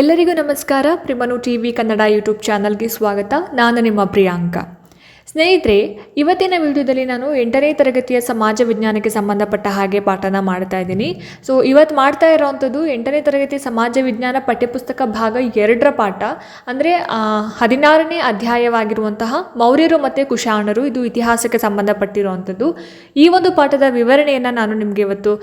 ಎಲ್ಲರಿಗೂ ನಮಸ್ಕಾರ. ಪ್ರಿಮನು TV Kannada YouTube ಚಾನಲ್ಗೆ ಸ್ವಾಗತ. ನಾನು ನಿಮ್ಮ ಪ್ರಿಯಾಂಕ. ಸ್ನೇಹಿತರೆ, ಇವತ್ತಿನ ವಿಡಿಯೋದಲ್ಲಿ ನಾನು ಎಂಟನೇ ತರಗತಿಯ ಸಮಾಜ ವಿಜ್ಞಾನಕ್ಕೆ ಸಂಬಂಧಪಟ್ಟ ಹಾಗೆ ಪಾಠನ ಮಾಡ್ತಾ ಇದ್ದೀನಿ. ಸೊ ಇವತ್ತು ಮಾಡ್ತಾ ಇರೋವಂಥದ್ದು ಎಂಟನೇ ತರಗತಿ ಸಮಾಜ ವಿಜ್ಞಾನ ಪಠ್ಯಪುಸ್ತಕ ಭಾಗ ಎರಡರ ಪಾಠ. ಅಂದರೆ ಹದಿನಾರನೇ ಅಧ್ಯಾಯವಾಗಿರುವಂತಹ ಮೌರ್ಯರು ಮತ್ತು ಕುಶಾಣರು ಇದು ಇತಿಹಾಸಕ್ಕೆ ಸಂಬಂಧಪಟ್ಟಿರುವಂಥದ್ದು. ಈ ಒಂದು ಪಾಠದ ವಿವರಣೆಯನ್ನು ನಾನು ನಿಮಗೆ ಇವತ್ತು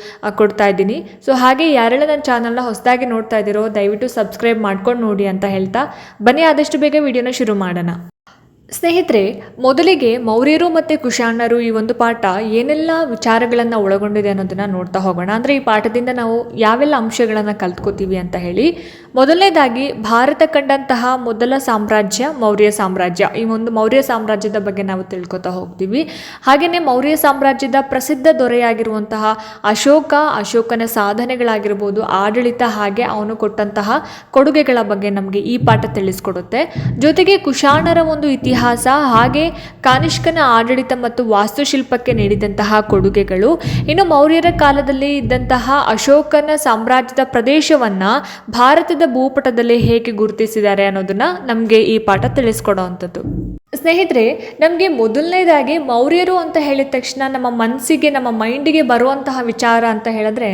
ಕೊಡ್ತಾ ಇದ್ದೀನಿ. ಸೊ ಹಾಗೆ ಯಾರೆಲ್ಲ ನನ್ನ ಚಾನಲ್ನ ಹೊಸದಾಗಿ ನೋಡ್ತಾ ಇದ್ದೀರೋ, ದಯವಿಟ್ಟು ಸಬ್ಸ್ಕ್ರೈಬ್ ಮಾಡ್ಕೊಂಡು ನೋಡಿ ಅಂತ ಹೇಳ್ತಾ. ಬನ್ನಿ, ಆದಷ್ಟು ಬೇಗ ವಿಡಿಯೋನ ಶುರು ಮಾಡೋಣ. ಸ್ನೇಹಿತರೆ, ಮೊದಲಿಗೆ ಮೌರ್ಯರು ಮತ್ತು ಕುಶಾಣರು ಈ ಒಂದು ಪಾಠ ಏನೆಲ್ಲ ವಿಚಾರಗಳನ್ನು ಒಳಗೊಂಡಿದೆ ಅನ್ನೋದನ್ನು ನೋಡ್ತಾ ಹೋಗೋಣ. ಅಂದರೆ ಈ ಪಾಠದಿಂದ ನಾವು ಯಾವೆಲ್ಲ ಅಂಶಗಳನ್ನು ಕಲ್ತ್ಕೋತೀವಿ ಅಂತ ಹೇಳಿ. ಮೊದಲನೇದಾಗಿ ಭಾರತ ಕಂಡಂತಹ ಮೊದಲ ಸಾಮ್ರಾಜ್ಯ ಮೌರ್ಯ ಸಾಮ್ರಾಜ್ಯ. ಈ ಒಂದು ಮೌರ್ಯ ಸಾಮ್ರಾಜ್ಯದ ಬಗ್ಗೆ ನಾವು ತಿಳ್ಕೊತಾ ಹೋಗ್ತೀವಿ. ಹಾಗೆಯೇ ಮೌರ್ಯ ಸಾಮ್ರಾಜ್ಯದ ಪ್ರಸಿದ್ಧ ದೊರೆಯಾಗಿರುವಂತಹ ಅಶೋಕ, ಅಶೋಕನ ಸಾಧನೆಗಳಾಗಿರ್ಬೋದು, ಆಡಳಿತ ಹಾಗೆ ಅವನು ಕೊಟ್ಟಂತಹ ಕೊಡುಗೆಗಳ ಬಗ್ಗೆ ನಮಗೆ ಈ ಪಾಠ ತಿಳಿಸ್ಕೊಡುತ್ತೆ. ಜೊತೆಗೆ ಕುಶಾಣರ ಒಂದು ಇತಿಹಾಸ ಹಾಗೆ ಕಾನಿಷ್ಕನ ಆಡಳಿತ ಮತ್ತು ವಾಸ್ತುಶಿಲ್ಪಕ್ಕೆ ನೀಡಿದಂತಹ ಕೊಡುಗೆಗಳು. ಇನ್ನು ಮೌರ್ಯರ ಕಾಲದಲ್ಲಿ ಇದ್ದಂತಹ ಅಶೋಕನ ಸಾಮ್ರಾಜ್ಯದ ಪ್ರದೇಶವನ್ನ ಭಾರತದ ಭೂಪಟದಲ್ಲಿ ಹೇಗೆ ಗುರುತಿಸಿದ್ದಾರೆ ಅನ್ನೋದನ್ನ ನಮಗೆ ಈ ಪಾಠ ತಿಳಿಸ್ಕೊಡೋವಂಥದ್ದು ಸ್ನೇಹಿತರೆ, ನಮಗೆ ಮೊದಲನೇದಾಗಿ ಮೌರ್ಯರು ಅಂತ ಹೇಳಿದ ತಕ್ಷಣ ನಮ್ಮ ಮನಸ್ಸಿಗೆ, ನಮ್ಮ ಮೈಂಡಿಗೆ ಬರುವಂತಹ ವಿಚಾರ ಅಂತ ಹೇಳಿದ್ರೆ,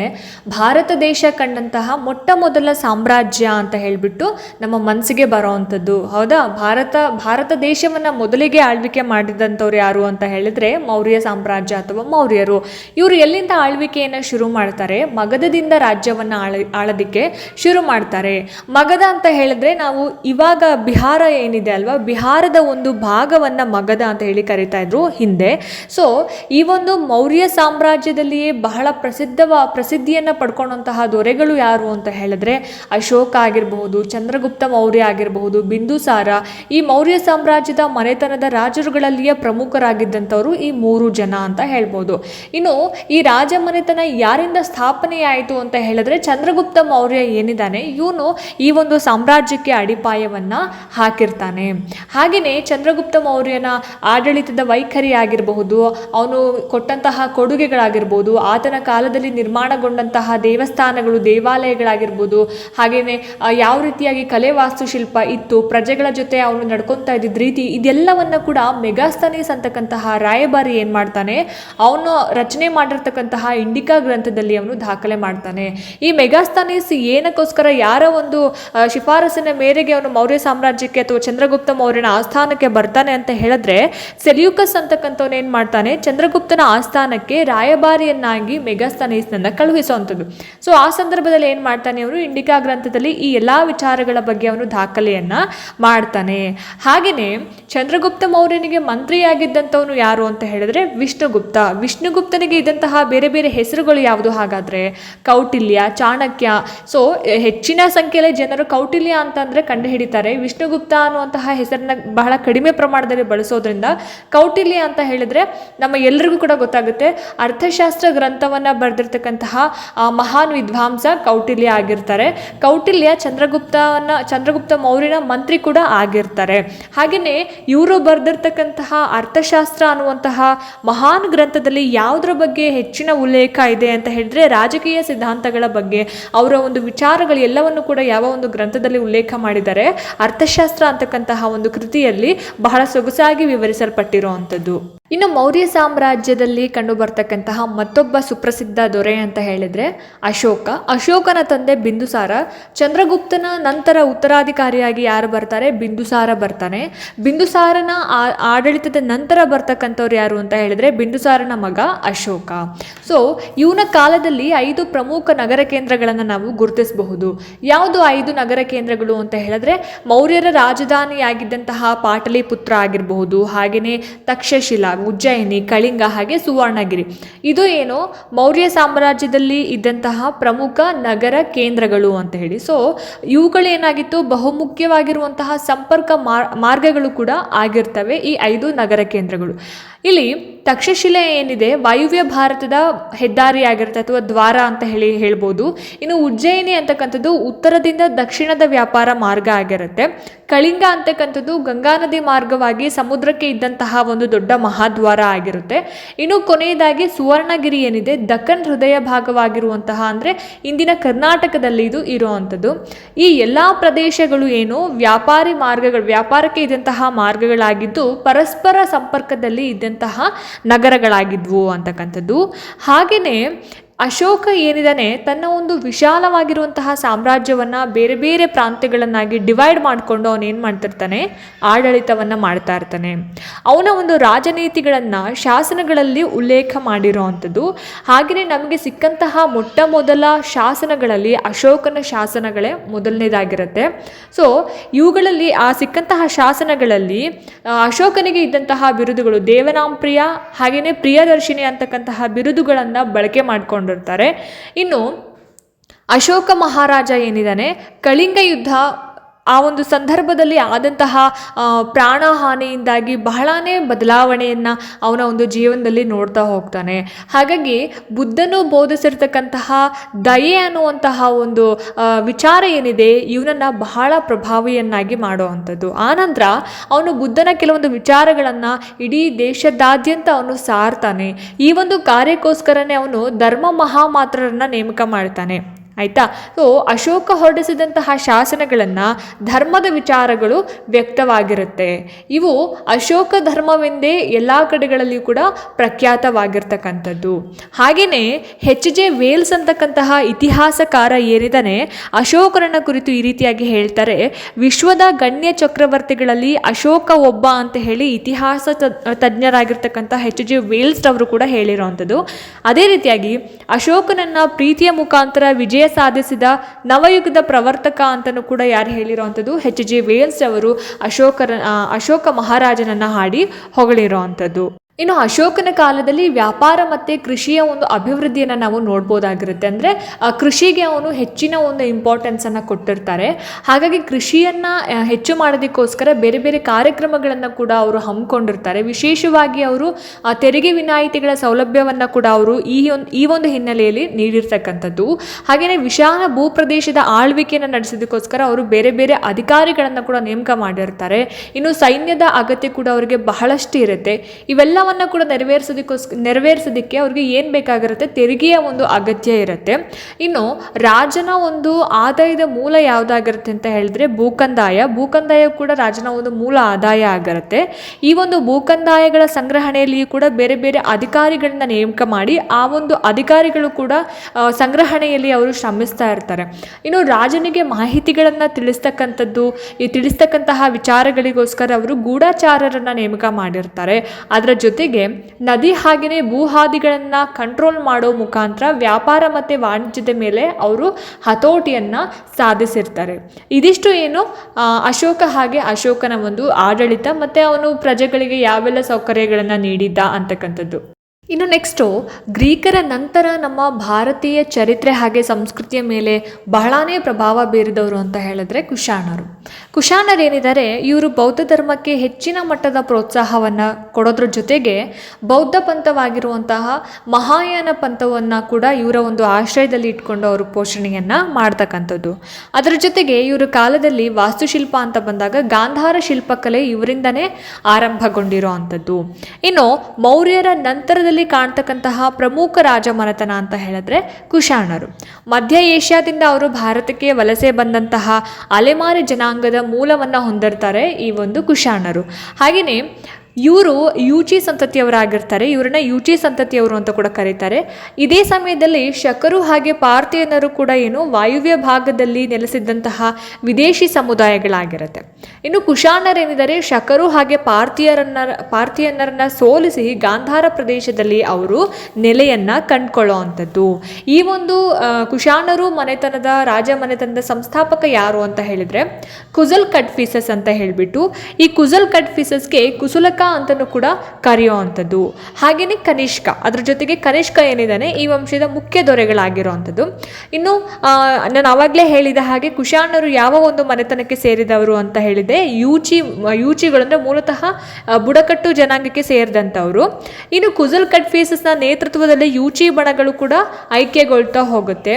ಭಾರತ ದೇಶ ಕಂಡಂತಹ ಮೊಟ್ಟ ಮೊದಲ ಸಾಮ್ರಾಜ್ಯ ಅಂತ ಹೇಳಿಬಿಟ್ಟು ನಮ್ಮ ಮನಸ್ಸಿಗೆ ಬರೋವಂಥದ್ದು. ಹೌದಾ? ಭಾರತ ಭಾರತ ದೇಶವನ್ನು ಮೊದಲಿಗೆ ಆಳ್ವಿಕೆ ಮಾಡಿದಂಥವ್ರು ಯಾರು ಅಂತ ಹೇಳಿದ್ರೆ ಮೌರ್ಯ ಸಾಮ್ರಾಜ್ಯ ಅಥವಾ ಮೌರ್ಯರು. ಇವರು ಎಲ್ಲಿಂದ ಆಳ್ವಿಕೆಯನ್ನು ಶುರು ಮಾಡ್ತಾರೆ? ಮಗಧದಿಂದ ರಾಜ್ಯವನ್ನು ಆಳ, ಆಳೋದಕ್ಕೆ ಶುರು ಮಾಡ್ತಾರೆ. ಮಗಧ ಅಂತ ಹೇಳಿದ್ರೆ ನಾವು ಇವಾಗ ಬಿಹಾರ ಏನಿದೆ ಅಲ್ವಾ? ಬಿಹಾರದ ಒಂದು ಭಾಗವನ್ನು ಮಗಧ ಅಂತ ಹೇಳಿ ಕರಿತಾ ಇದ್ರು ಹಿಂದೆ. ಸೊ ಈ ಒಂದು ಮೌರ್ಯ ಸಾಮ್ರಾಜ್ಯದಲ್ಲಿಯೇ ಬಹಳ ಪ್ರಸಿದ್ಧವ, ಪ್ರಸಿದ್ಧಿಯನ್ನು ಪಡ್ಕೊಂಡಂತಹ ದೊರೆಗಳು ಯಾರು ಅಂತ ಹೇಳಿದ್ರೆ ಅಶೋಕ ಆಗಿರಬಹುದು, ಚಂದ್ರಗುಪ್ತ ಮೌರ್ಯ ಆಗಿರಬಹುದು, ಬಿಂದುಸಾರ. ಈ ಮೌರ್ಯ ಸಾಮ್ರಾಜ್ಯದ ಮನೆತನದ ರಾಜರುಗಳಲ್ಲಿಯೇ ಪ್ರಮುಖರಾಗಿದ್ದಂಥವರು ಈ ಮೂರು ಜನ ಅಂತ ಹೇಳ್ಬೋದು. ಇನ್ನು ಈ ರಾಜ ಮನೆತನ ಯಾರಿಂದ ಸ್ಥಾಪನೆಯಾಯಿತು ಅಂತ ಹೇಳಿದ್ರೆ ಚಂದ್ರಗುಪ್ತ ಮೌರ್ಯ ಏನಿದ್ದಾನೆ, ಇವನು ಈ ಒಂದು ಸಾಮ್ರಾಜ್ಯಕ್ಕೆ ಅಡಿಪಾಯವನ್ನ ಹಾಕಿರ್ತಾನೆ. ಹಾಗೆಯೇ ಚಂದ್ರಗುಪ್ತ ಮೌರ್ಯನ ಆಡಳಿತದ ವೈಖರಿ ಆಗಿರಬಹುದು ಅವನು ಕೊಟ್ಟಂತಹ ಕೊಡುಗೆಗಳಾಗಿರ್ಬೋದು ಆತನ ಕಾಲದಲ್ಲಿ ನಿರ್ಮಾಣಗೊಂಡಂತಹ ದೇವಸ್ಥಾನಗಳು ದೇವಾಲಯಗಳಾಗಿರ್ಬೋದು ಹಾಗೆಯೇ ಯಾವ ರೀತಿಯಾಗಿ ಕಲೆ ವಾಸ್ತುಶಿಲ್ಪ ಇತ್ತು, ಪ್ರಜೆಗಳ ಜೊತೆ ಅವನು ನಡ್ಕೊತಾ ಇದ್ದಿದ್ದ ರೀತಿ ಇದೆಲ್ಲವನ್ನ ಕೂಡ ಮೆಗಾಸ್ತನೀಸ್ ಅಂತಕ್ಕಂತಹ ರಾಯಭಾರಿ ಏನು ಮಾಡ್ತಾನೆ, ಅವನು ರಚನೆ ಮಾಡಿರ್ತಕ್ಕಂತಹ ಇಂಡಿಕಾ ಗ್ರಂಥದಲ್ಲಿ ಅವನು ದಾಖಲೆ ಮಾಡ್ತಾನೆ. ಈ ಮೆಗಾಸ್ತನೀಸ್ ಏನಕ್ಕೋಸ್ಕರ ಯಾರ ಒಂದು ಶಿಫಾರಸಿನ ಮೇರೆಗೆ ಅವನು ಮೌರ್ಯ ಸಾಮ್ರಾಜ್ಯಕ್ಕೆ ಅಥವಾ ಚಂದ್ರಗುಪ್ತ ಮೌರ್ಯನ ಆಸ್ಥಾನಕ್ಕೆ ಬರ್ತಾನೆ ಅಂತ ಹೇಳಿದ್ರೆ ಸೆಲ್ಯೂಕಸ್ ಅಂತಕ್ಕಂಥವ್ನು ಏನು ಮಾಡ್ತಾನೆ? ಚಂದ್ರಗುಪ್ತನ ಆಸ್ಥಾನಕ್ಕೆ ರಾಯಭಾರಿಯನ್ನಾಗಿ ಮೆಗಾಸ್ತನೀಸ್ನನ್ನ ಕಳುಹಿಸುವಂಥದ್ದು. ಸೊ ಆ ಸಂದರ್ಭದಲ್ಲಿ ಏನು ಮಾಡ್ತಾನೆ ಅವನು? ಇಂಡಿಕಾ ಗ್ರಂಥದಲ್ಲಿ ಈ ಎಲ್ಲ ವಿಚಾರಗಳ ಬಗ್ಗೆ ಅವನು ದಾಖಲೆಯನ್ನ ಮಾಡ್ತಾನೆ. ಹಾಗೆಯೇ ಚಂದ್ರಗುಪ್ತ ಮೌರ್ಯನಿಗೆ ಮಂತ್ರಿಯಾಗಿದ್ದಂಥವನು ಯಾರು ಅಂತ ಹೇಳಿದ್ರೆ ವಿಷ್ಣುಗುಪ್ತ. ವಿಷ್ಣುಗುಪ್ತನಿಗೆ ಇದ್ದಂತಹ ಬೇರೆ ಬೇರೆ ಹೆಸರುಗಳು ಯಾವುದು? ಹಾಗಾದ್ರೆ ಕೌಟಿಲ್ಯ, ಚಾಣಕ್ಯ. ಸೊ ಹೆಚ್ಚಿನ ಸಂಖ್ಯೆಯಲ್ಲಿ ಜನರು ಕೌಟಿಲ್ಯ ಅಂತಂದ್ರೆ ಕಂಡು ಹಿಡಿತಾರೆ. ವಿಷ್ಣುಗುಪ್ತ ಅನ್ನುವಂತಹ ಹೆಸರನ್ನ ಬಹಳ ಕಡಿಮೆ ಪ್ರಮಾಣದಲ್ಲಿ ಬಳಸೋದ್ರಿಂದ ಕೌಟಿಲ್ಯ ಅಂತ ಹೇಳಿದ್ರೆ ನಮ್ಮ ಎಲ್ರಿಗೂ ಕೂಡ ಗೊತ್ತಾಗುತ್ತೆ. ಅರ್ಥಶಾಸ್ತ್ರ ಗ್ರಂಥವನ್ನ ಬರೆದಿರ್ತಕ್ಕಂತಹ ಮಹಾನ್ ವಿದ್ವಾಂಸ ಕೌಟಿಲ್ಯ ಆಗಿರ್ತಾರೆ. ಕೌಟಿಲ್ಯ ಚಂದ್ರಗುಪ್ತವನ್ನ ಚಂದ್ರಗುಪ್ತ ಮೌರ್ಯನ ಮಂತ್ರಿ ಕೂಡ ಆಗಿರ್ತಾರೆ. ಹಾಗೆಯೇ ಇವರು ಬರೆದಿರ್ತಕ್ಕಂತಹ ಅರ್ಥಶಾಸ್ತ್ರ ಅನ್ನುವಂತಹ ಮಹಾನ್ ಗ್ರಂಥದಲ್ಲಿ ಯಾವುದರ ಬಗ್ಗೆ ಹೆಚ್ಚಿನ ಉಲ್ಲೇಖ ಇದೆ ಅಂತ ಹೇಳಿದ್ರೆ ರಾಜಕೀಯ ಸಿದ್ಧಾಂತಗಳ ಬಗ್ಗೆ. ಅವರ ಒಂದು ವಿಚಾರಗಳು ಎಲ್ಲವನ್ನು ಕೂಡ ಯಾವ ಒಂದು ಗ್ರಂಥದಲ್ಲಿ ಉಲ್ಲೇಖ ಮಾಡಿದ್ದಾರೆ ಅರ್ಥಶಾಸ್ತ್ರ ಅಂತಕ್ಕಂತಹ ಒಂದು ಕೃತಿಯಲ್ಲಿ ಬಹಳ ಸೊಗಸಾಗಿ ವಿವರಿಸಲ್ಪಟ್ಟಿರುವಂಥದ್ದು. ಇನ್ನು ಮೌರ್ಯ ಸಾಮ್ರಾಜ್ಯದಲ್ಲಿ ಕಂಡು ಬರ್ತಕ್ಕಂತಹ ಮತ್ತೊಬ್ಬ ಸುಪ್ರಸಿದ್ಧ ದೊರೆ ಅಂತ ಹೇಳಿದ್ರೆ ಅಶೋಕ. ಅಶೋಕನ ತಂದೆ ಬಿಂದುಸಾರ. ಚಂದ್ರಗುಪ್ತನ ನಂತರ ಉತ್ತರಾಧಿಕಾರಿಯಾಗಿ ಯಾರು ಬರ್ತಾರೆ? ಬಿಂದುಸಾರ ಬರ್ತಾನೆ. ಬಿಂದುಸಾರನ ಆಡಳಿತದ ನಂತರ ಬರ್ತಕ್ಕಂಥವ್ರು ಯಾರು ಅಂತ ಹೇಳಿದ್ರೆ ಬಿಂದುಸಾರನ ಮಗ ಅಶೋಕ. ಸೊ ಇವನ ಕಾಲದಲ್ಲಿ ಐದು ಪ್ರಮುಖ ನಗರ ಕೇಂದ್ರಗಳನ್ನು ನಾವು ಗುರುತಿಸಬಹುದು. ಯಾವುದು ಐದು ನಗರ ಕೇಂದ್ರಗಳು ಅಂತ ಹೇಳಿದ್ರೆ ಮೌರ್ಯರ ರಾಜಧಾನಿಯಾಗಿದ್ದಂತಹ ಪಾಟಲಿಪುತ್ರ ಆಗಿರಬಹುದು ಹಾಗೆಯೇ ತಕ್ಷಶಿಲಾ. ಉಜ್ಜಯಿನಿ ಕಳಿಂಗ ಹಾಗೆ ಸುವರ್ಣಗಿರಿ. ಇದು ಏನು? ಮೌರ್ಯ ಸಾಮ್ರಾಜ್ಯದಲ್ಲಿ ಇದ್ದಂತಹ ಪ್ರಮುಖ ನಗರ ಕೇಂದ್ರಗಳು ಅಂತ ಹೇಳಿ. ಸೊ ಇವುಗಳೇನಾಗಿತ್ತು? ಬಹುಮುಖ್ಯವಾಗಿರುವಂತಹ ಸಂಪರ್ಕ ಮಾರ್- ಮಾರ್ಗಗಳು ಕೂಡ ಆಗಿರ್ತವೆ ಈ ಐದು ನಗರ ಕೇಂದ್ರಗಳು. ಇಲ್ಲಿ ತಕ್ಷಶಿಲೆ ಏನಿದೆ? ವಾಯುವ್ಯ ಭಾರತದ ಹೆದ್ದಾರಿ ಆಗಿರುತ್ತೆ ಅಥವಾ ದ್ವಾರ ಅಂತ ಹೇಳಿ ಹೇಳ್ಬೋದು. ಇನ್ನು ಉಜ್ಜಯಿನಿ ಅಂತಕ್ಕಂಥದ್ದು ಉತ್ತರದಿಂದ ದಕ್ಷಿಣದ ವ್ಯಾಪಾರ ಮಾರ್ಗ ಆಗಿರುತ್ತೆ. ಕಳಿಂಗ ಅಂತಕ್ಕಂಥದ್ದು ಗಂಗಾ ನದಿ ಮಾರ್ಗವಾಗಿ ಸಮುದ್ರಕ್ಕೆ ಇದ್ದಂತಹ ಒಂದು ದೊಡ್ಡ ಮಹಾದ್ವಾರ ಆಗಿರುತ್ತೆ. ಇನ್ನು ಕೊನೆಯದಾಗಿ ಸುವರ್ಣಗಿರಿ ಏನಿದೆ ದಕ್ಕನ್ ಹೃದಯ ಭಾಗವಾಗಿರುವಂತಹ ಅಂದರೆ ಇಂದಿನ ಕರ್ನಾಟಕದಲ್ಲಿ ಇದು ಇರುವಂಥದ್ದು. ಈ ಎಲ್ಲ ಪ್ರದೇಶಗಳು ಏನು, ವ್ಯಾಪಾರಿ ಮಾರ್ಗಗಳು, ವ್ಯಾಪಾರಕ್ಕೆ ಇದ್ದಂತಹ ಮಾರ್ಗಗಳಾಗಿದ್ದು ಪರಸ್ಪರ ಸಂಪರ್ಕದಲ್ಲಿ ಇದ್ದಂತಹ ನಗರಗಳಾಗಿದ್ವು ಅಂತಕ್ಕಂಥದ್ದು. ಹಾಗೆಯೇ ಅಶೋಕ ಏನಿದ್ದಾನೆ ತನ್ನ ಒಂದು ವಿಶಾಲವಾಗಿರುವಂತಹ ಸಾಮ್ರಾಜ್ಯವನ್ನು ಬೇರೆ ಬೇರೆ ಪ್ರಾಂತ್ಯಗಳನ್ನಾಗಿ ಡಿವೈಡ್ ಮಾಡಿಕೊಂಡು ಅವನು ಏನು ಮಾಡ್ತಿರ್ತಾನೆ? ಆಡಳಿತವನ್ನು ಮಾಡ್ತಾ ಇರ್ತಾನೆ. ಅವನ ಒಂದು ರಾಜನೀತಿಗಳನ್ನು ಶಾಸನಗಳಲ್ಲಿ ಉಲ್ಲೇಖ ಮಾಡಿರೋವಂಥದ್ದು ಹಾಗೆಯೇ ನಮಗೆ ಸಿಕ್ಕಂತಹ ಮೊಟ್ಟ ಮೊದಲ ಶಾಸನಗಳಲ್ಲಿ ಅಶೋಕನ ಶಾಸನಗಳೇ ಮೊದಲನೇದಾಗಿರುತ್ತೆ. ಸೊ ಇವುಗಳಲ್ಲಿ ಆ ಸಿಕ್ಕಂತಹ ಶಾಸನಗಳಲ್ಲಿ ಅಶೋಕನಿಗೆ ಇದ್ದಂತಹ ಬಿರುದುಗಳು ದೇವನಾಂಪ್ರಿಯ ಹಾಗೆಯೇ ಪ್ರಿಯದರ್ಶಿನಿ ಅಂತಕ್ಕಂತಹ ಬಿರುದುಗಳನ್ನು ಬಳಕೆ ಮಾಡಿಕೊಂಡಿರ್ತಾರೆ. ಇನ್ನು ಅಶೋಕ ಮಹಾರಾಜ ಏನಿದ್ದಾನೆ? ಕಳಿಂಗ ಯುದ್ಧ ಆ ಒಂದು ಸಂದರ್ಭದಲ್ಲಿ ಆದಂತಹ ಪ್ರಾಣಹಾನಿಯಿಂದಾಗಿ ಬಹಳನೇ ಬದಲಾವಣೆಯನ್ನು ಅವನ ಒಂದು ಜೀವನದಲ್ಲಿ ನೋಡ್ತಾ ಹೋಗ್ತಾನೆ. ಹಾಗಾಗಿ ಬುದ್ಧನು ಬೋಧಿಸಿರ್ತಕ್ಕಂತಹ ದಯೆ ಅನ್ನುವಂತಹ ಒಂದು ವಿಚಾರ ಏನಿದೆ, ಇವನನ್ನು ಬಹಳ ಪ್ರಭಾವಿಯನ್ನಾಗಿ ಮಾಡುವಂಥದ್ದು. ಆನಂತರ ಅವನು ಬುದ್ಧನ ಕೆಲವೊಂದು ವಿಚಾರಗಳನ್ನು ಇಡೀ ದೇಶದಾದ್ಯಂತ ಅವನು ಸಾರ್ತಾನೆ. ಈ ಒಂದು ಕಾರ್ಯಕ್ಕೋಸ್ಕರನೇ ಅವನು ಧರ್ಮ ಮಹಾಮಾತ್ರರನ್ನು ನೇಮಕ ಮಾಡ್ತಾನೆ. ಆಯಿತಾ? ಸೊ ಅಶೋಕ ಹೊರಡಿಸಿದಂತಹ ಶಾಸನಗಳನ್ನು ಧರ್ಮದ ವಿಚಾರಗಳು ವ್ಯಕ್ತವಾಗಿರುತ್ತೆ. ಇವು ಅಶೋಕ ಧರ್ಮವೆಂದೇ ಎಲ್ಲ ಕಡೆಗಳಲ್ಲಿಯೂ ಕೂಡ ಪ್ರಖ್ಯಾತವಾಗಿರ್ತಕ್ಕಂಥದ್ದು. ಹಾಗೆಯೇ ಹೆಚ್ ಜೆ ವೇಲ್ಸ್ ಅಂತಕ್ಕಂತಹ ಇತಿಹಾಸಕಾರ ಏನಿದ್ದಾನೆ ಅಶೋಕರನ್ನ ಕುರಿತು ಈ ರೀತಿಯಾಗಿ ಹೇಳ್ತಾರೆ, ವಿಶ್ವದ ಗಣ್ಯ ಚಕ್ರವರ್ತಿಗಳಲ್ಲಿ ಅಶೋಕ ಒಬ್ಬ ಅಂತ ಹೇಳಿ ಇತಿಹಾಸ ತಜ್ಞರಾಗಿರ್ತಕ್ಕಂಥ ಹೆಚ್ ಜೆ ವೇಲ್ಸ್ ಅವರು ಕೂಡ ಹೇಳಿರುವಂಥದ್ದು. ಅದೇ ರೀತಿಯಾಗಿ ಅಶೋಕನನ್ನ ಪ್ರೀತಿಯ ಮುಖಾಂತರ ವಿಜಯ ಸಾಧಿಸಿದ ನವಯುಗದ ಪ್ರವರ್ತಕ ಅಂತಲೂ ಕೂಡ ಯಾರು ಹೇಳಿರುವಂಥದ್ದು ಹೆಚ್ ಜಿ ವೇಲ್ಸ್ ಅವರು ಅಶೋಕರ, ಅಶೋಕ ಮಹಾರಾಜನನ್ನ ಹಾಡಿ ಹೊಗಳಿರೋವಂಥದ್ದು ಇನ್ನು ಅಶೋಕನ ಕಾಲದಲ್ಲಿ ವ್ಯಾಪಾರ ಮತ್ತು ಕೃಷಿಯ ಒಂದು ಅಭಿವೃದ್ಧಿಯನ್ನು ನಾವು ನೋಡ್ಬೋದಾಗಿರುತ್ತೆ. ಅಂದರೆ ಕೃಷಿಗೆ ಅವನು ಹೆಚ್ಚಿನ ಒಂದು ಇಂಪಾರ್ಟೆನ್ಸನ್ನು ಕೊಟ್ಟಿರ್ತಾರೆ. ಹಾಗಾಗಿ ಕೃಷಿಯನ್ನು ಹೆಚ್ಚು ಮಾಡೋದಕ್ಕೋಸ್ಕರ ಬೇರೆ ಬೇರೆ ಕಾರ್ಯಕ್ರಮಗಳನ್ನು ಕೂಡ ಅವರು ಹಮ್ಮಿಕೊಂಡಿರ್ತಾರೆ. ವಿಶೇಷವಾಗಿ ಅವರು ತೆರಿಗೆ ವಿನಾಯಿತಿಗಳ ಸೌಲಭ್ಯವನ್ನು ಕೂಡ ಅವರು ಈ ಒಂದು ಈ ಒಂದು ಹಿನ್ನೆಲೆಯಲ್ಲಿ ನೀಡಿರ್ತಕ್ಕಂಥದ್ದು. ಹಾಗೆಯೇ ವಿಶಾಲ ಭೂಪ್ರದೇಶದ ಆಳ್ವಿಕೆಯನ್ನು ನಡೆಸೋದಕ್ಕೋಸ್ಕರ ಅವರು ಬೇರೆ ಬೇರೆ ಅಧಿಕಾರಿಗಳನ್ನು ಕೂಡ ನೇಮಕ ಮಾಡಿರ್ತಾರೆ. ಇನ್ನು ಸೈನ್ಯದ ಅಗತ್ಯ ಕೂಡ ಅವರಿಗೆ ಬಹಳಷ್ಟು ಇರುತ್ತೆ ಇವೆಲ್ಲವನ್ನು ಕೂಡ ನೆರವೇರಿಸೋದಕ್ಕೋಸ್ಕರ ನೆರವೇರಿಸೋದಕ್ಕೆ ಅವ್ರಿಗೆ ಏನು ಬೇಕಾಗಿರುತ್ತೆ? ತೆರಿಗೆಯ ಒಂದು ಅಗತ್ಯ ಇರುತ್ತೆ. ಇನ್ನು ರಾಜನ ಒಂದು ಆದಾಯದ ಮೂಲ ಯಾವುದಾಗಿರುತ್ತೆ ಅಂತ ಹೇಳಿದ್ರೆ ಭೂಕಂದಾಯ. ಭೂಕಂದಾಯ ಕೂಡ ರಾಜನ ಒಂದು ಮೂಲ ಆದಾಯ ಆಗಿರುತ್ತೆ. ಈ ಒಂದು ಭೂಕಂದಾಯಗಳ ಸಂಗ್ರಹಣೆಯಲ್ಲಿಯೂ ಕೂಡ ಬೇರೆ ಬೇರೆ ಅಧಿಕಾರಿಗಳನ್ನ ನೇಮಕ ಮಾಡಿ ಆ ಒಂದು ಅಧಿಕಾರಿಗಳು ಕೂಡ ಸಂಗ್ರಹಣೆಯಲ್ಲಿ ಅವರು ಶ್ರಮಿಸ್ತಾ ಇರ್ತಾರೆ. ಇನ್ನು ರಾಜನಿಗೆ ಮಾಹಿತಿಗಳನ್ನು ತಿಳಿಸ್ತಕ್ಕಂಥದ್ದು, ಈ ತಿಳಿಸ್ತಕ್ಕಂತಹ ವಿಚಾರಗಳಿಗೋಸ್ಕರ ಅವರು ಗೂಢಚಾರರನ್ನ ನೇಮಕ ಮಾಡಿರ್ತಾರೆ. ಅದರ ಜೊತೆಗೆ ನದಿ ಹಾಗೆಯೇ ಭೂಹಾದಿಗಳನ್ನು ಕಂಟ್ರೋಲ್ ಮಾಡೋ ಮುಖಾಂತರ ವ್ಯಾಪಾರ ಮತ್ತು ವಾಣಿಜ್ಯದ ಮೇಲೆ ಅವರು ಹತೋಟಿಯನ್ನು ಸಾಧಿಸಿರ್ತಾರೆ. ಇದಿಷ್ಟು ಏನು ಅಶೋಕ ಹಾಗೆ ಅಶೋಕನ ಒಂದು ಆಡಳಿತ ಮತ್ತು ಅವನು ಪ್ರಜೆಗಳಿಗೆ ಯಾವೆಲ್ಲ ಸೌಕರ್ಯಗಳನ್ನು ನೀಡಿದ್ದ ಅಂತಕ್ಕಂಥದ್ದು. ಇನ್ನು ನೆಕ್ಸ್ಟು ಗ್ರೀಕರ ನಂತರ ನಮ್ಮ ಭಾರತೀಯ ಚರಿತ್ರೆ ಹಾಗೆ ಸಂಸ್ಕೃತಿಯ ಮೇಲೆ ಬಹಳನೇ ಪ್ರಭಾವ ಬೀರಿದವರು ಅಂತ ಹೇಳಿದ್ರೆ ಕುಶಾಣರು. ಕುಶಾಣರು ಏನಿದ್ದಾರೆ ಇವರು ಬೌದ್ಧ ಧರ್ಮಕ್ಕೆ ಹೆಚ್ಚಿನ ಮಟ್ಟದ ಪ್ರೋತ್ಸಾಹವನ್ನು ಕೊಡೋದ್ರ ಜೊತೆಗೆ ಬೌದ್ಧ ಪಂಥವಾಗಿರುವಂತಹ ಮಹಾಯಾನ ಪಂಥವನ್ನು ಕೂಡ ಇವರ ಒಂದು ಆಶ್ರಯದಲ್ಲಿ ಇಟ್ಕೊಂಡು ಅವರು ಪೋಷಣೆಯನ್ನು ಮಾಡ್ತಕ್ಕಂಥದ್ದು. ಅದರ ಜೊತೆಗೆ ಇವರ ಕಾಲದಲ್ಲಿ ವಾಸ್ತುಶಿಲ್ಪ ಅಂತ ಬಂದಾಗ ಗಾಂಧಾರ ಶಿಲ್ಪಕಲೆ ಇವರಿಂದನೇ ಆರಂಭಗೊಂಡಿರೋ ಅಂಥದ್ದು ಇನ್ನು ಮೌರ್ಯರ ನಂತರದಲ್ಲಿ ಕಾಣ್ತಕ್ಕಂತಹ ಪ್ರಮುಖ ರಾಜಮನೆತನ ಅಂತ ಹೇಳಿದ್ರೆ ಕುಶಾಣರು. ಮಧ್ಯ ಏಷ್ಯಾದಿಂದ ಅವರು ಭಾರತಕ್ಕೆ ವಲಸೆ ಬಂದಂತಹ ಅಲೆಮಾರಿ ಜನಾಂಗದ ಮೂಲವನ್ನು ಹೊಂದಿರ್ತಾರೆ ಈ ಒಂದು ಕುಶಾಣರು. ಹಾಗೆಯೇ ಇವರು ಯೂಚಿ ಸಂತತಿಯವರಾಗಿರ್ತಾರೆ, ಇವರನ್ನ ಯೂಚಿ ಸಂತತಿಯವರು ಅಂತ ಕೂಡ ಕರೀತಾರೆ. ಇದೇ ಸಮಯದಲ್ಲಿ ಶಕರು ಹಾಗೆ ಪಾರ್ಥಿಯನರು ಕೂಡ ಏನು ವಾಯುವ್ಯ ಭಾಗದಲ್ಲಿ ನೆಲೆಸಿದ್ದಂತಹ ವಿದೇಶಿ ಸಮುದಾಯಗಳಾಗಿರುತ್ತೆ. ಇನ್ನು ಕುಶಾನರೇನಿದ್ದಾರೆ ಶಕರು ಹಾಗೆ ಪಾರ್ಥಿಯರನ್ನ ಪಾರ್ಥಿಯನ್ನರನ್ನ ಸೋಲಿಸಿ ಗಾಂಧಾರ ಪ್ರದೇಶದಲ್ಲಿ ಅವರು ನೆಲೆಯನ್ನ ಕಂಡ್ಕೊಳ್ಳೋ ಅಂಥದ್ದು. ಈ ಒಂದು ಕುಶಾನರು ಮನೆತನದ, ರಾಜ ಮನೆತನದ ಸಂಸ್ಥಾಪಕ ಯಾರು ಅಂತ ಹೇಳಿದ್ರೆ ಕುಜಲ್ ಕಟ್ಫೀಸಸ್ ಅಂತ ಹೇಳಿಬಿಟ್ಟು, ಈ ಕುಜಲ್ ಕಟ್ಫೀಸಸ್ಗೆ ಕುಸುಲಕ ಅಂತಲೂ ಕೂಡ ಕರೆಯೋ ಅಂಥದ್ದು. ಹಾಗೆಯೇ ಕನಿಷ್ಕ, ಅದ್ರ ಜೊತೆಗೆ ಕನಿಷ್ಕ ಏನಿದ್ದಾನೆ, ಈ ವಂಶದ ಮುಖ್ಯ ದೊರೆಗಳಾಗಿರೋ ಅಂಥದ್ದು ಇನ್ನು ನಾನು ಆವಾಗಲೇ ಹೇಳಿದ ಹಾಗೆ ಕುಶಾಣರು ಯಾವ ಒಂದು ಮನೆತನಕ್ಕೆ ಸೇರಿದವರು ಅಂತ ಹೇಳಿದೆ ಯೂಚಿ ಯೂಚಿಗಳು ಅಂದರೆ ಮೂಲತಃ ಬುಡಕಟ್ಟು ಜನಾಂಗಕ್ಕೆ ಸೇರಿದಂಥವರು. ಇನ್ನು ಕುಜಲ್ ಕಟ್ ಫೀಸಸ್ನ ನೇತೃತ್ವದಲ್ಲಿ ಯೂಚಿ ಬಣಗಳು ಕೂಡ ಐಕ್ಯಗೊಳ್ತಾ ಹೋಗುತ್ತೆ.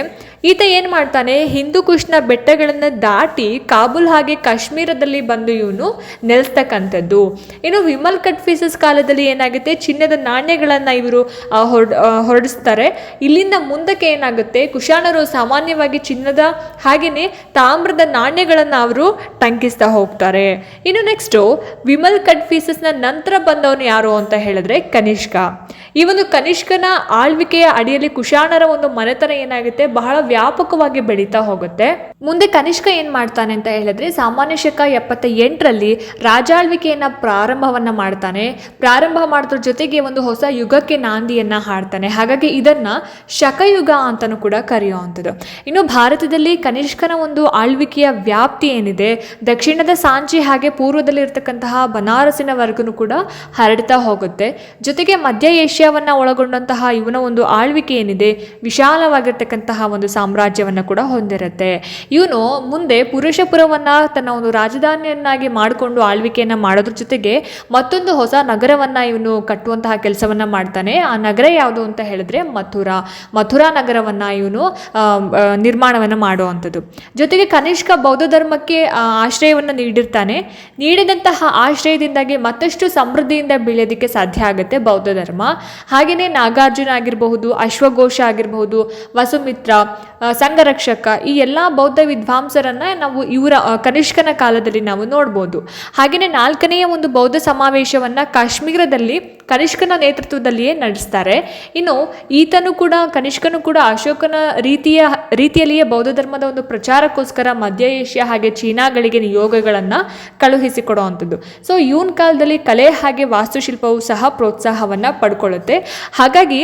ಈತ ಏನು ಮಾಡ್ತಾನೆ? ಹಿಂದೂ ಕುಶ್ನ ಬೆಟ್ಟಗಳನ್ನು ದಾಟಿ ಕಾಬುಲ್ ಹಾಗೆ ಕಾಶ್ಮೀರದಲ್ಲಿ ಬಂದು ಇವನು ನೆಲೆಸ್ತಕ್ಕಂಥದ್ದು. ಇನ್ನು ವಿಮಲ್ ಕಟ್ಫೀಸಸ್ ಕಾಲದಲ್ಲಿ ಏನಾಗುತ್ತೆ? ಚಿನ್ನದ ನಾಣ್ಯಗಳನ್ನು ಇವರು ಹೊರಡ್ ಹೊರಡಿಸ್ತಾರೆ. ಇಲ್ಲಿಂದ ಮುಂದಕ್ಕೆ ಏನಾಗುತ್ತೆ? ಕುಶಾಣರು ಸಾಮಾನ್ಯವಾಗಿ ಚಿನ್ನದ ಹಾಗೆಯೇ ತಾಮ್ರದ ನಾಣ್ಯಗಳನ್ನು ಅವರು ಟಂಕಿಸ್ತಾ ಹೋಗ್ತಾರೆ. ಇನ್ನು ನೆಕ್ಸ್ಟು ವಿಮಲ್ ಕಟ್ಫೀಸಸ್ನ ನಂತರ ಬಂದವನು ಯಾರು ಅಂತ ಹೇಳಿದ್ರೆ ಕನಿಷ್ಕ. ಈ ಒಂದು ಕನಿಷ್ಕನ ಆಳ್ವಿಕೆಯ ಅಡಿಯಲ್ಲಿ ಕುಶಾಣರ ಒಂದು ಮನೆತನ ಏನಾಗುತ್ತೆ? ಬಹಳ ವ್ಯಾಪಕವಾಗಿ ಬೆಳೀತಾ ಹೋಗುತ್ತೆ. ಮುಂದೆ ಕನಿಷ್ಕ ಏನ್ ಮಾಡ್ತಾನೆ ಅಂತ ಹೇಳಿದ್ರೆ ಸಾಮಾನ್ಯ ಶಕ ಎಪ್ಪತ್ತ ಎಂಟರಲ್ಲಿ ರಾಜಾಳ್ವಿಕೆಯನ್ನ ಪ್ರಾರಂಭವನ್ನ ಮಾಡ್ತಾನೆ. ಪ್ರಾರಂಭ ಮಾಡೋದ್ರ ಜೊತೆಗೆ ಒಂದು ಹೊಸ ಯುಗಕ್ಕೆ ನಾಂದಿಯನ್ನ ಹಾಡ್ತಾನೆ. ಹಾಗಾಗಿ ಇದನ್ನ ಶಕಯುಗ ಅಂತಾನು ಕೂಡ ಕರೆಯುವಂಥದ್ದು. ಇನ್ನು ಭಾರತದಲ್ಲಿ ಕನಿಷ್ಕನ ಒಂದು ಆಳ್ವಿಕೆಯ ವ್ಯಾಪ್ತಿ ಏನಿದೆ, ದಕ್ಷಿಣದ ಸಾಂಚಿ ಹಾಗೆ ಪೂರ್ವದಲ್ಲಿ ಇರತಕ್ಕಂತಹ ಬನಾರಸಿನವರೆಗೂ ಕೂಡ ಹರಡ್ತಾ ಹೋಗುತ್ತೆ. ಜೊತೆಗೆ ಮಧ್ಯ ಏಷ್ಯಾವನ್ನ ಒಳಗೊಂಡಂತಹ ಇವನ ಒಂದು ಆಳ್ವಿಕೆ ಏನಿದೆ, ವಿಶಾಲವಾಗಿರ್ತಕ್ಕಂತಹ ಒಂದು ಸಾಮ್ರಾಜ್ಯವನ್ನ ಕೂಡ ಹೊಂದಿರುತ್ತೆ. ಇವನು ಮುಂದೆ ಪುರುಷಪುರವನ್ನು ತನ್ನ ಒಂದು ರಾಜಧಾನಿಯನ್ನಾಗಿ ಮಾಡಿಕೊಂಡು ಆಳ್ವಿಕೆಯನ್ನ ಮಾಡೋದ್ರ ಜೊತೆಗೆ ಮತ್ತೊಂದು ಹೊಸ ನಗರವನ್ನ ಇವನು ಕಟ್ಟುವಂತಹ ಕೆಲಸವನ್ನ ಮಾಡ್ತಾನೆ. ಆ ನಗರ ಯಾವುದು ಅಂತ ಹೇಳಿದ್ರೆ ಮಥುರಾ. ಮಥುರಾ ನಗರವನ್ನ ಇವನು ನಿರ್ಮಾಣವನ್ನು ಮಾಡುವಂಥದ್ದು. ಜೊತೆಗೆ ಕನಿಷ್ಕ ಬೌದ್ಧ ಧರ್ಮಕ್ಕೆ ಆಶ್ರಯವನ್ನು ನೀಡಿರ್ತಾನೆ. ನೀಡಿದಂತಹ ಆಶ್ರಯದಿಂದಾಗಿ ಮತ್ತಷ್ಟು ಸಮೃದ್ಧಿಯಿಂದ ಬೆಳೆಯೋದಕ್ಕೆ ಸಾಧ್ಯ ಆಗುತ್ತೆ ಬೌದ್ಧ ಧರ್ಮ. ಹಾಗೆಯೇ ನಾಗಾರ್ಜುನ ಆಗಿರಬಹುದು, ಅಶ್ವಘೋಷ ಆಗಿರಬಹುದು, ವಸುಮಿತ್ರ ಸಂಘರಕ್ಷಕ ಈ ಎಲ್ಲ ಬೌದ್ಧ ವಿದ್ವಾಂಸರನ್ನ ನಾವು ಇವರ ಕನಿಷ್ಕನ ಕಾಲದಲ್ಲಿ ನಾವು ನೋಡ್ಬೋದು. ಹಾಗೆಯೇ ನಾಲ್ಕನೆಯ ಒಂದು ಬೌದ್ಧ ಸಮಾವೇಶವನ್ನು ಕಾಶ್ಮೀರದಲ್ಲಿ ಕನಿಷ್ಕನ ನೇತೃತ್ವದಲ್ಲಿಯೇ ನಡೆಸ್ತಾರೆ. ಇನ್ನು ಈತನು ಕೂಡ, ಕನಿಷ್ಕನು ಕೂಡ ಅಶೋಕನ ರೀತಿಯ, ರೀತಿಯಲ್ಲಿಯೇ ಬೌದ್ಧ ಧರ್ಮದ ಒಂದು ಪ್ರಚಾರಕ್ಕೋಸ್ಕರ ಮಧ್ಯ ಏಷ್ಯಾ ಹಾಗೆ ಚೀನಾಗಳಿಗೆ ನಿಯೋಗಗಳನ್ನು ಕಳುಹಿಸಿಕೊಡುವಂಥದ್ದು. ಸೊ ಇವನ್ ಕಾಲದಲ್ಲಿ ಕಲೆ ಹಾಗೆ ವಾಸ್ತುಶಿಲ್ಪವು ಸಹ ಪ್ರೋತ್ಸಾಹವನ್ನು ಪಡ್ಕೊಳ್ಳುತ್ತೆ. ಹಾಗಾಗಿ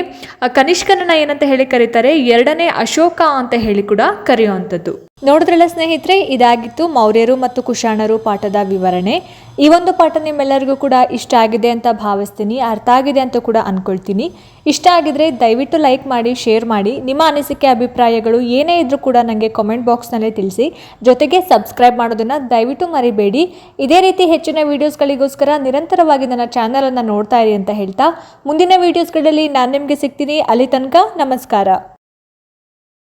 ಕನಿಷ್ಕನನ್ನ ಏನಂತ ಹೇಳಿ ಕರೀತಾರೆ? ಎರಡನೇ ಅಶೋಕ ಅಂತ ಹೇಳಿ ಕೂಡ ಕರೆಯುವಂಥದ್ದು. ನೋಡಿದ್ರಲ್ಲ ಸ್ನೇಹಿತರೆ, ಇದಾಗಿತ್ತು ಮೌರ್ಯರು ಮತ್ತು ಕುಶಾಣರು ಪಾಠದ ವಿವರಣೆ. ಈ ಒಂದು ಪಾಠ ನಿಮ್ಮೆಲ್ಲರಿಗೂ ಕೂಡ ಇಷ್ಟ ಆಗಿದೆ ಅಂತ ಭಾವಿಸ್ತೀನಿ. ಅರ್ಥ ಆಗಿದೆ ಅಂತ ಕೂಡ ಅಂದ್ಕೊಳ್ತೀನಿ ಇಷ್ಟ ಆಗಿದ್ರೆ ದಯವಿಟ್ಟು ಲೈಕ್ ಮಾಡಿ, ಶೇರ್ ಮಾಡಿ. ನಿಮ್ಮ ಅನಿಸಿಕೆ, ಅಭಿಪ್ರಾಯಗಳು ಏನೇ ಇದ್ರೂ ಕೂಡ ನನಗೆ ಕಾಮೆಂಟ್ ಬಾಕ್ಸ್ನಲ್ಲಿ ತಿಳಿಸಿ. ಜೊತೆಗೆ ಸಬ್ಸ್ಕ್ರೈಬ್ ಮಾಡೋದನ್ನು ದಯವಿಟ್ಟು ಮರಿಬೇಡಿ. ಇದೇ ರೀತಿ ಹೆಚ್ಚಿನ ವೀಡಿಯೋಸ್ಗಳಿಗೋಸ್ಕರ ನಿರಂತರವಾಗಿ ನನ್ನ ಚಾನಲನ್ನು ನೋಡ್ತಾ ಇರಿ ಅಂತ ಹೇಳ್ತಾ, ಮುಂದಿನ ವೀಡಿಯೋಸ್ಗಳಲ್ಲಿ ನಾನು ನಿಮಗೆ ಸಿಗ್ತೀನಿ. ಅಲ್ಲಿ ತನಕ ನಮಸ್ಕಾರ.